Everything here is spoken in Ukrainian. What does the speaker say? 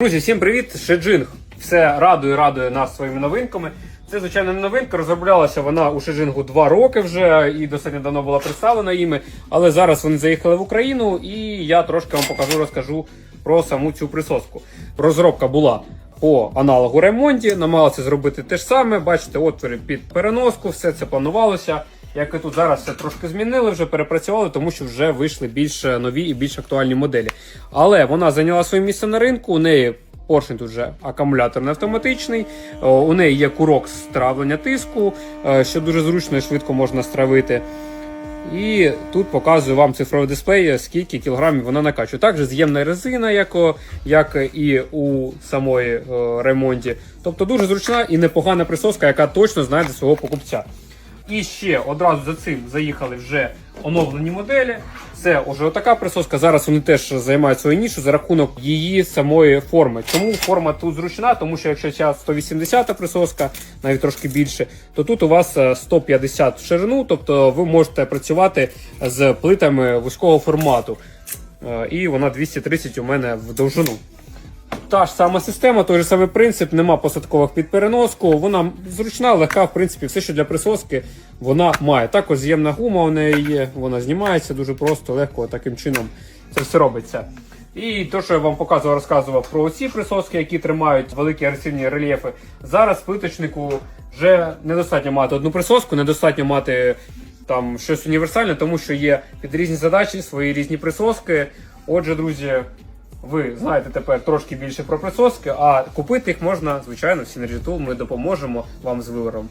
Друзі, всім привіт! Шеджинг все радує, радує нас своїми новинками. Це, звичайно, не новинка. Розроблялася вона у Шеджингу два роки вже і достатньо давно була представлена іми. Але зараз вони заїхали в Україну, і я трошки вам покажу, розкажу про саму цю присоску. Розробка була по аналогу ремонті, намагалися зробити те ж саме. Бачите, отвори під переноску, все це планувалося. Як і тут зараз все трошки змінили, вже перепрацювали, тому що вже вийшли більш нові і більш актуальні моделі. Але вона зайняла своє місце на ринку. У неї поршень тут вже акумуляторний автоматичний. У неї є курок стравлення тиску, е, що дуже зручно і швидко можна стравити. І тут показую вам цифровий дисплей, скільки кілограмів вона накачує. Також з'ємна резина, як, як і у самої е, ремонті. Тобто дуже зручна і непогана присоска, яка точно знайде свого покупця. І ще одразу за цим заїхали вже оновлені моделі. Це вже отака присоска. Зараз вони теж займають свою нішу за рахунок її самої форми. Чому форма тут зручна? Тому що якщо ця 180 присоска, навіть трошки більше, то тут у вас е, 150 в ширину, тобто ви можете працювати з плитами вузького формату. Е, І вона 230 у мене в довжину. Та ж сама система, той же самий принцип, нема посадкових під переноску. Вона зручна, легка, в принципі, все, що для присоски вона має. Також з'ємна гума у неї є, вона знімається дуже просто, легко, таким чином це все робиться. І те, що я вам показував, розказував про ці присоски, які тримають великі агресивні рельєфи. Зараз плиточнику вже недостатньо мати одну присоску, недостатньо мати там щось універсальне, тому що є під різні задачі свої різні присоски. Отже, друзі, ви знаєте тепер трошки більше про присоски, а купити їх можна, звичайно, в Synergy Tool. Ми допоможемо вам з вибором.